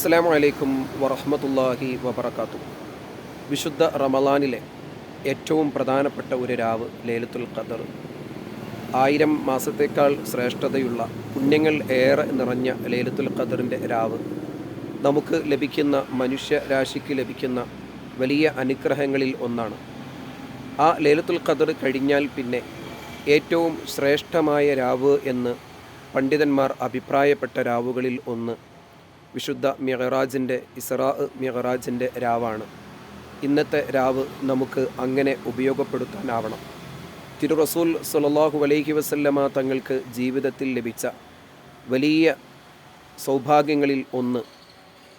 അസ്സാം വലൈക്കും വറഹമത്തല്ലാഹി വബർക്കാത്തു വിശുദ്ധ റമലാനിലെ ഏറ്റവും പ്രധാനപ്പെട്ട ഒരു രാവ് ലേലത്തുൽ ഖദർ. ആയിരം മാസത്തേക്കാൾ ശ്രേഷ്ഠതയുള്ള പുണ്യങ്ങൾ ഏറെ നിറഞ്ഞ ലേലത്തുൽ ഖദറിന്റെ രാവ്. നമുക്ക് ലഭിക്കുന്ന മനുഷ്യരാശിക്ക് ലഭിക്കുന്ന വലിയ അനുഗ്രഹങ്ങളിൽ ഒന്നാണ്. ആ ലേലത്തുൽ ഖദർ കഴിഞ്ഞാൽ പിന്നെ ഏറ്റവും ശ്രേഷ്ഠമായ രാവ് എന്ന് പണ്ഡിതന്മാർ അഭിപ്രായപ്പെട്ട രാവുകളിൽ ഒന്ന് വിശുദ്ധ മിഹറാജിന്റെ ഇസ്രാ മിഹറാജിന്റെ രാവാണ്. ഇന്നത്തെ രാവ് നമുക്ക് അങ്ങനെ ഉപയോഗപ്പെടുത്താനാവണം. തിരു റസൂൽ സുലല്ലാഹു അലൈഹി വസല്ലമ തങ്ങൾക്ക് ജീവിതത്തിൽ ലഭിച്ച വലിയ സൗഭാഗ്യങ്ങളിൽ ഒന്ന്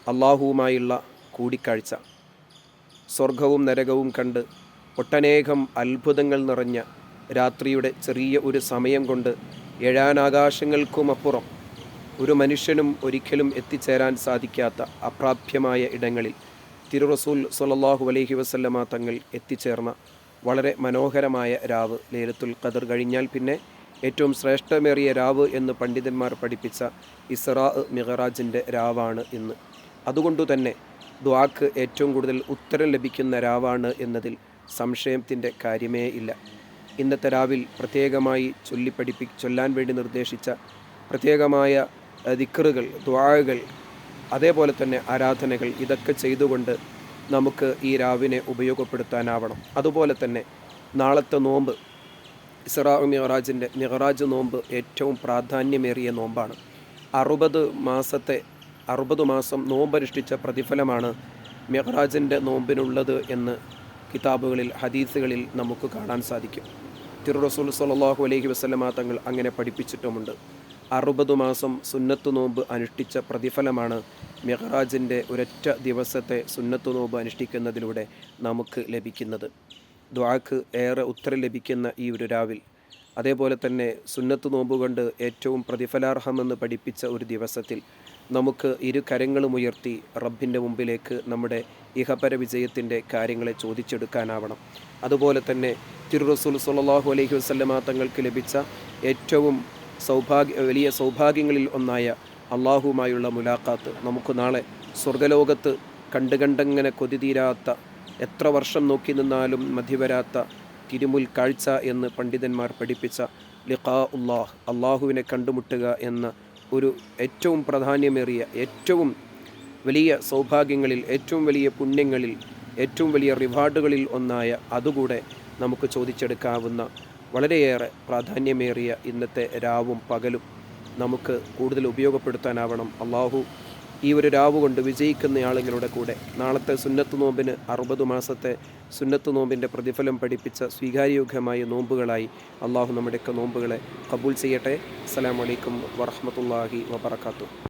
അള്ളാഹുവുമായുള്ള കൂടിക്കാഴ്ച. സ്വർഗവും നരകവും കണ്ട് ഒട്ടനേകം അത്ഭുതങ്ങൾ നിറഞ്ഞ രാത്രിയുടെ ചെറിയ ഒരു സമയം കൊണ്ട് ഏഴാനാകാശങ്ങൾക്കുമപ്പുറം ഒരു മനുഷ്യനും ഒരിക്കലും എത്തിച്ചേരാൻ സാധിക്കാത്ത അപ്രാപ്യമായ ഇടങ്ങളിൽ തിരുറസൂൽ സൊല്ലാഹു അലൈഹി വസല്ലമ തങ്ങൾ എത്തിച്ചേർന്ന വളരെ മനോഹരമായ രാവ് ലേലത്തുൽ ഖദർ. കഴിഞ്ഞാൽ പിന്നെ ഏറ്റവും ശ്രേഷ്ഠമേറിയ രാവ് എന്ന് പണ്ഡിതന്മാർ പഠിപ്പിച്ച ഇസ്രാ മിഹറാജിന്റെ രാവാണ് ഇന്ന്. അതുകൊണ്ടു തന്നെ ദ്വാക്ക് ഏറ്റവും കൂടുതൽ ഉത്തരം ലഭിക്കുന്ന രാവാണ് എന്നതിൽ സംശയത്തിന്റെ കാര്യമേ ഇല്ല. ഇന്നത്തെ രാവിൽ പ്രത്യേകമായി ചൊല്ലിപ്പഠിപ്പി ചൊല്ലാൻ വേണ്ടി നിർദ്ദേശിച്ച പ്രത്യേകമായ ദിക്കറുകൾ ദ്വാഴകൾ അതേപോലെ തന്നെ ആരാധനകൾ ഇതൊക്കെ ചെയ്തുകൊണ്ട് നമുക്ക് ഈ രാവിനെ ഉപയോഗപ്പെടുത്താനാവണം. അതുപോലെ തന്നെ നാളത്തെ നോമ്പ് ഇസ്രാ മിഹറാജിന്റെ മിഹറാജ് നോമ്പ് ഏറ്റവും പ്രാധാന്യമേറിയ നോമ്പാണ്. അറുപത് മാസത്തെ അറുപത് മാസം നോമ്പനുഷ്ഠിച്ച പ്രതിഫലമാണ് മെഹറാജിന്റെ നോമ്പിനുള്ളത് എന്ന് കിതാബുകളിൽ ഹദീസുകളിൽ നമുക്ക് കാണാൻ സാധിക്കും. തിരു റസൂൽ സലാഹു അലൈഹി വസ്ലമാ തങ്ങൾ അങ്ങനെ പഠിപ്പിച്ചിട്ടുമുണ്ട്. അറുപത് മാസം സുന്നത്ത് നോമ്പ് അനുഷ്ഠിച്ച പ്രതിഫലമാണ് മെഹറാജിന്റെ ഒരൊറ്റ ദിവസത്തെ സുന്നത്ത് നോമ്പ് അനുഷ്ഠിക്കുന്നതിലൂടെ നമുക്ക് ലഭിക്കുന്നത്. ദ്വാക്ക് ഏറെ ഉത്തരം ലഭിക്കുന്ന ഈ ഒരു രാവിൽ. അതേപോലെ തന്നെ സുന്നത്ത് നോമ്പ് കൊണ്ട് ഏറ്റവും പ്രതിഫലാർഹമെന്ന് പഠിപ്പിച്ച ഒരു ദിവസത്തിൽ നമുക്ക് ഇരു കരങ്ങളും ഉയർത്തി റബ്ബിന്റെ മുമ്പിലേക്ക് നമ്മുടെ ഇഹപര വിജയത്തിന്റെ കാര്യങ്ങളെ ചോദിച്ചെടുക്കാനാവണം. അതുപോലെ തന്നെ തിരുറസൂൽ സുല്ലാഹു അലൈഹി വസ്ലമ തങ്ങൾക്ക് ലഭിച്ച ഏറ്റവും സൗഭാഗ്യ വലിയ സൗഭാഗ്യങ്ങളിൽ ഒന്നായ അള്ളാഹുമായുള്ള മുലാഖാത്ത്. നമുക്ക് നാളെ സ്വർഗലോകത്ത് കണ്ടുകണ്ടങ്ങനെ കൊതിതീരാത്ത എത്ര വർഷം നോക്കി നിന്നാലും മതിവരാത്ത തിരുമുൽ കാഴ്ച എന്ന് പണ്ഡിതന്മാർ പഠിപ്പിച്ച ലിഖാ ഉള്ളാഹ് അള്ളാഹുവിനെ കണ്ടുമുട്ടുക എന്ന ഒരു ഏറ്റവും പ്രാധാന്യമേറിയ ഏറ്റവും വലിയ സൗഭാഗ്യങ്ങളിൽ ഏറ്റവും വലിയ പുണ്യങ്ങളിൽ ഏറ്റവും വലിയ റിവാർഡുകളിൽ ഒന്നായ അതുകൂടെ നമുക്ക് ചോദിച്ചെടുക്കാവുന്ന വളരെയേറെ പ്രാധാന്യമേറിയ ഇന്നത്തെ രാവും പകലും നമുക്ക് കൂടുതൽ ഉപയോഗപ്പെടുത്താനാവണം. അള്ളാഹു ഈ ഒരു രാവ് കൊണ്ട് വിജയിക്കുന്ന ആളുകളുടെ കൂടെ നാളത്തെ സുന്നത്ത് നോമ്പിന് അറുപത് മാസത്തെ സുന്നത്ത് നോമ്പിന്റെ പ്രതിഫലം പഠിപ്പിച്ച സ്വീകാര്യോഗ്യമായ നോമ്പുകളായി അള്ളാഹു നമ്മുടെയൊക്കെ നോമ്പുകളെ കബൂൽ ചെയ്യട്ടെ. അസ്സാം വലൈക്കും വറഹമത്തല്ലാഹി വബർക്കാത്തു